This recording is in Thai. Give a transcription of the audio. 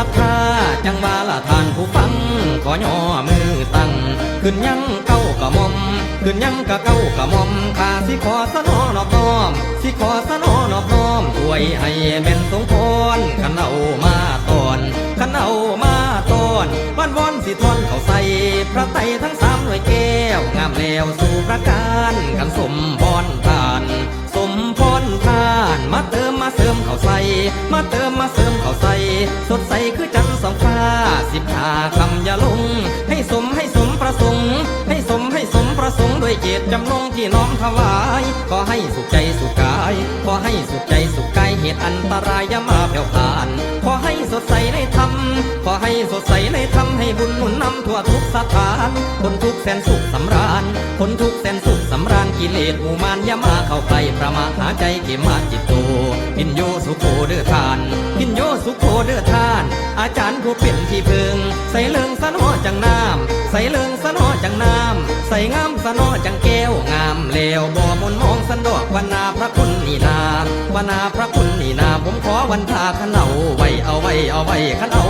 ศรัทธาจังว่าละทานผู้ฟัง ขอย่อมือตั้ง ขึ้นยังเก้ากะมอม ขึ้นยังกะเก้ากะมอมข้าสิขอสนอนอบน้อม สิขอสนอนอบน้อมอวยให้แม่นสงพรขันเอามาตอนขันเอามาตอนวันวอนสิทอนเขาใส่พระไตทั้งสามหน่วยแก้ว งามแล้วสู่ประการกันสมพรทาน สมพรทาน มาเติมมาเสริมเขาใส่มาเติมมาเสริม สดใสคือจันทร์สองฟ้าสิบหาคำอย่าลง ให้สมให้สมประสงค์ ให้สมให้สมประสงค์ด้วยเจตจำนงที่น้อมถวาย ขอให้สุขใจสุขกาย ขอให้สุขใจสุขกายเหตุอันตรายอย่ามาแผ่วผ่าน ขอให้สดใสในธรรม ขอให้สดใสในธรรมให้บุญหนุนนำทั่วทุกสถานคนทุกแสนสุขสำราญคนทุกแสนสุขสำราญกิเลสหมู่มานอย่ามาเข้าใกล้พระมหาใจเขมาจิตโตพินโย โคเดือทาน อาจารย์ผู้เป็นที่พึง ใส่เลิงสนอจังน้ำใส่เลิงสนอจังน้ำใส่งามสนอจังแก้วงามเลวบ่มนมองสันดอกวันนาพระคุณนี่นาวันนาพระคุณนี่นาผมขอวันทาขันเอาไว้เอาไว้เอาไว้ขันเอา